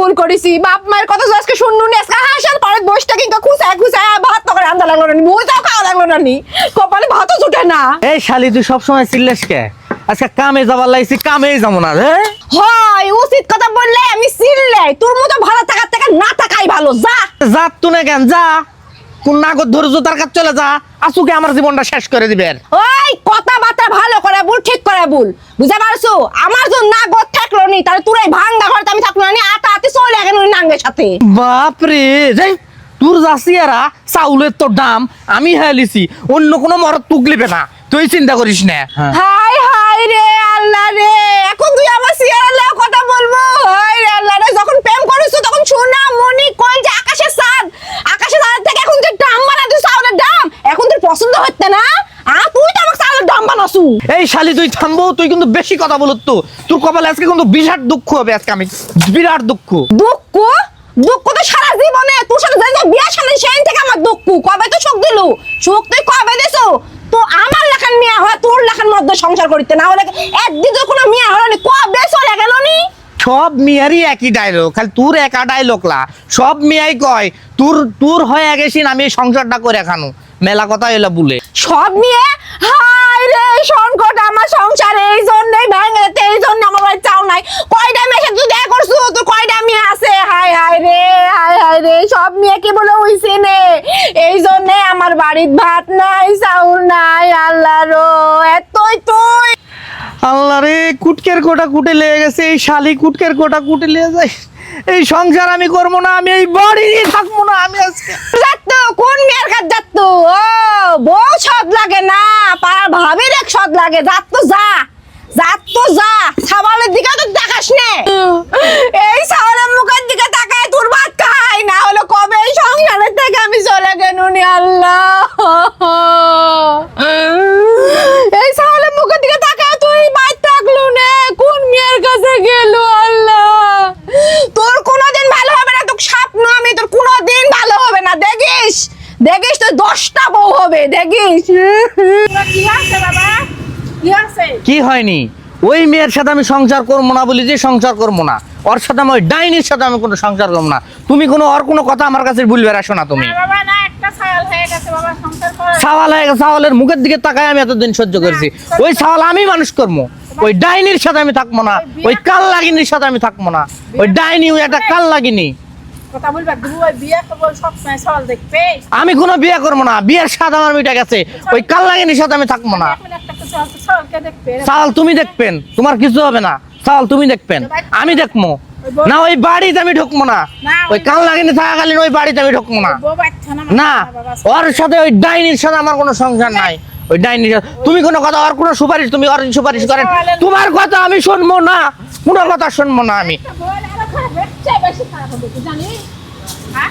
ভুল করেছি। বাপ মায়ের কথা আজকে শুননু নি আজকে হাসার পরে বসটা কিন্তু ভাত তো করে আন্দা লাগল না মুইটাও খাওয়া লাগল না নি। কপালে ভাতও জুটে না। এই শালি তুই সবসময় চিল্লাস কে? আজকে কামে যাবার লাগছি যাব না রে। হয় উচিত কথা বললে আমি তোর মতো ভালো থাকার থেকে না থাকাই ভালো। যা। যা তুনে কেন যা। কোন নাগর ধৈর্য তার কাছে চলে যা। আসুকে আমার জীবনটা শেষ করে দিবেন ওই কথা কথাবার্তা ভালো করে বল ঠিক করে বল। বুঝতে পারছ? আমার জন্য না গদ থাকল নি তাহলে তোর এই ভাঙ্গা ঘরে আমি থাকল না। নাঙ্গের সাথে। রে তোর চাউলের তো দাম আমি হেলিছি অন্য কোনো মরদ না তুই চিন্তা করিস না। হ্যাঁ। হাই হাই রে আল্লাহ রে এখন তুই আমার সিয়ারালেও কথা বলব? হাই রে আল্লাহ রে যখন প্রেম করিস তখন সোনা মনি কই যে চাঁদ চাঁদ থেকে এখন তুই দাম বানা তুই চাউলের দাম এখন তোর পছন্দ হচ্ছে না? আ তুই তো আমার চাউলের দাম বানাসু। এই শালি তুই থামবো তুই কিন্তু বেশি কথা বলত তো। তোর কপালে আজকে কিন্তু বিরাট দুঃখ হবে আজকে আমি বিরাট দুঃখ। দুঃখ দুঃখ? তো সারা জীবনে। তোর সাথে যাই বিয়া সামনে সেই থেকে আমার দুঃখ। কবে তো সুখ দিলু? সুখ তুই কবে দিছো? তো আমার লেখান মিয়া হয় তোর লেখান মধ্যে সংসার করিতে না হলে একদিন তো কোনো মিয়া হলো নি। কবে চলে গেল নি? সব মেয়ারই একই ডায়লগ খালি তোর একা ডায়লগ লা। সব মেয়াই কয় তোর তোর হয়ে গেছি আমি সংসারটা করে খানো। মেলা কথা এলা বলে। সব নিয়ে হাই রে সংকট আমার সংসারে এই জন্যই ভেঙে যেতে এই জন্য আমার বাড়ি চাও নাই কয়টা মেয়ে সাথে তুই দেখা করছ তোর কয়টা মেয়ে আছে হাই হাই রে হাই হাই রে সব মেয়ে কি বলে হইছে নে। এই জন্য আমার বাড়ির ভাত নাই চাউল নাই আল্লাহ রো এতই তুই। আল্লাহ রে কুটকের কোটা কুটে লেগে গেছে এই শালি কুটকের কোটা কুটে লেগে যায়। এই সংসার আমি করব না আমি এই বাড়ি নিয়ে থাকব না আমি আজকে। যাত্ত কোন মেয়ের কাছে যাত্ত ও বউ সদ লাগে না পাড়ার ভাবির এক সদ লাগে। যাত তো যা যাত তো যা সাবালের দিকে তো দেখাস নে এই সাবালের মুখের দিকে তাকায় তোর ভাত খাই না হলো কবে এই সংসারের থেকে আমি চলে গেলুনি আল্লাহ এই সাবালের মুখের দিকে তাকায় তুই বাইর থাকলু নে কোন মেয়ের কাছে গেল আল্লাহ তোর কোনোদিন ভালো হবে না তোর স্বপ্ন আমি তোর কোনোদিন ভালো হবে না দেখিস দেখিস তোর দশটা বউ হবে দেখিস। কি আছে বাবা কি আছে কি হয়নি? ওই মেয়ের সাথে আমি সংসার করব না বলি যে সংসার করব না। ওর সাথে আমি ওই ডাইনির সাথে আমি কোনো সংসার করব না। তুমি কোনো ওর কোনো কথা আমার কাছে ভুলবে আসো না তুমি। না বাবা না একটা ছায়াল হয়ে গেছে বাবা সংসার করে। সাওয়াল হয়ে গেছে, সাওয়ালের মুখের দিকে তাকায় আমি এতদিন সহ্য করেছি। ওই সাওয়াল আমি মানুষ করব। ওই ডাইনির সাথে আমি থাকব না। ওই কাল লাগিনির সাথে আমি থাকব না। ওই ডাইনি ওই একটা কাল লাগিনি। কথা বলবা দুবু ওই বিয়ে করব সবসময় সল দেখবে? আমি কোনো বিয়ে করব না বিয়ের স্বাদ আমার মিটা গেছে। ওই সাথে আমি থাকব না। তুমি দেখবেন তোমার কিছু হবে না। সাওয়াল তুমি দেখবেন আমি দেখব। না ওই বাড়িতে আমি ঢুকবো না। ওই কাল লাগিনি থাকাকালীন ওই বাড়িতে আমি ঢুকবো না। না ওর সাথে ওই ডাইনির সাথে আমার কোনো সংসার নাই। ওই ডাইনির সাথে তুমি কোনো কথা ওর কোনো সুপারিশ তুমি ওর সুপারিশ করেন। তোমার কথা আমি শুনব না। কোনো কথা শুনব না আমি। হচ্ছে বেশি খারাপ হবে জানিস? হ্যাঁ?